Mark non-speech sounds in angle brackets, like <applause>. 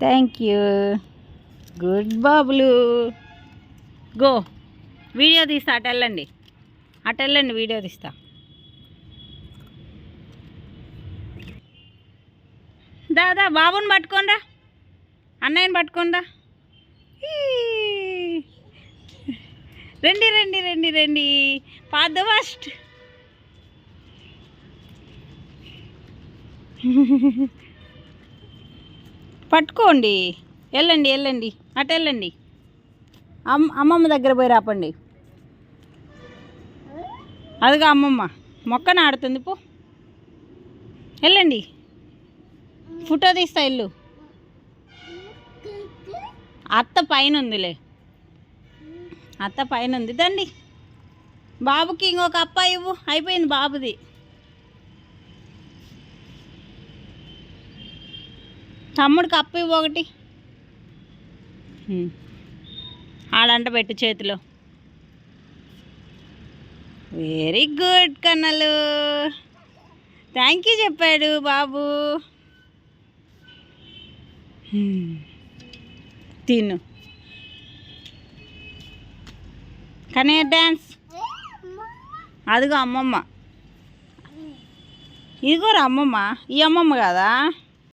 Thank you good బాబులు go video తీస్తా అటు వెళ్ళండి. అటు వెళ్ళండి వీడియో తీస్తా. దాదా బాబుని పట్టుకోండా అన్నయ్యని పట్టుకోండా రండి రండి రండి రండి. పాద ఫస్ట్ <laughs> పట్టుకోండి. వెళ్ళండి వెళ్ళండి. అటు వెళ్ళండి. అమ్మ అమ్మమ్మ దగ్గర పోయి రాపండి. అదిగా అమ్మమ్మ మొక్క నాడుతుంది పో. వెళ్ళండి. ఫోటో తీస్తా ఇల్లు అత్త పైన ఉందిలే. అత్త పైన ఉంది. దండి. బాబుకి ఇంకొక అప్ప ఇవ్వు. అయిపోయింది బాబుది. తమ్ముడికి అప్పు ఇవ్వు ఒకటి. ఆడంట పెట్టు చేతిలో. వెరీ గుడ్ కన్నలు థ్యాంక్ యూ చెప్పాడు బాబు. తిను. కనయ్య డ్యాన్స్ అదిగో అమ్మమ్మ. ఇదిగోరా అమ్మమ్మ. ఈ అమ్మమ్మ కదా?